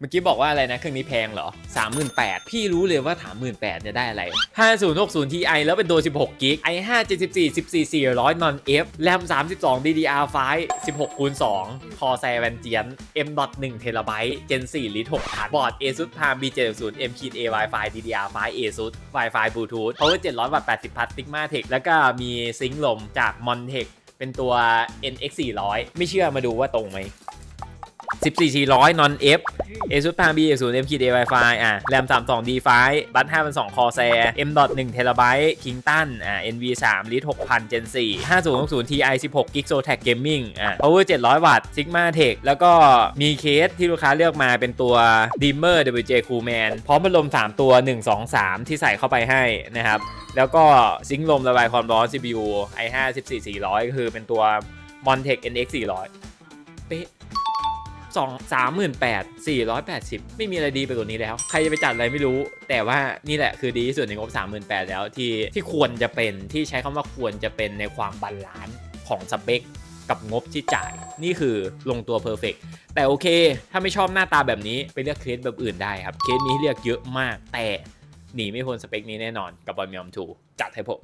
เมื่อกี้บอกว่าอะไรนะ เครื่องนี้แพงเหรอ 38,000 พี่รู้เลยว่าถาม18,000จะได้อะไร 5060 Ti แล้วเป็นตัว 16 กิก i5 74 14 400 non F RAM 32 DDR5 16คูณ2 Corsair Vengeance M.1 TB Gen 4ลิตร6,000 บอร์ด ASUS Palm B70 M.A Wi-Fi DDR5 ASUS Wi-Fi Bluetooth Power 700วัตต์80พัท Sigma Tech แล้วก็มีซิงค์ลมจาก Montech เป็นตัว NX 400ไม่เชื่อมาดูว่าตรงไหม14 400 non F ASUS Palm B 0 M K D Wi-Fi อะ RAM 32 D5 บัต5,2 Corsair M.1 TB Kingston อะ NV 3 Lit 6,000 Gen 4 5060 Ti 16 GB Zotac Gaming อะ Power 700 วัตต์ Sigma Tech แล้วก็มีเคสที่ลูกค้าเลือกมาเป็นตัว Dimmer WJ Coolman พร้อมพัดลม 3 ตัว 1 2 3 ที่ใส่เข้าไปให้นะครับ แล้วก็ซิงค์ลมระบายความร้อน CPU i5 14 400 ก็คือเป็นตัว Montech NX 400 เป๊ะ สองสามหมื่นแปดสี่ร้อยแปดสิบไม่มีอะไรดีไปกว่านี้แล้ว ใครจะไปจัดอะไรไม่รู้ แต่ว่านี่แหละคือดีที่สุดในงบสามหมื่นแปดแล้วที่ที่ควรจะเป็นที่ใช้คำว่าควรจะเป็นในความบาลานซ์ของสเปคกับงบที่จ่าย นี่คือลงตัวเพอร์เฟกแต่โอเค ถ้าไม่ชอบหน้าตาแบบนี้ ไปเลือกเคสแบบอื่นได้ครับ เคสนี้เลือกเยอะมาก แต่หนีไม่พ้นสเปคนี้แน่นอนกับบอลมิอมทูจัดให้ผม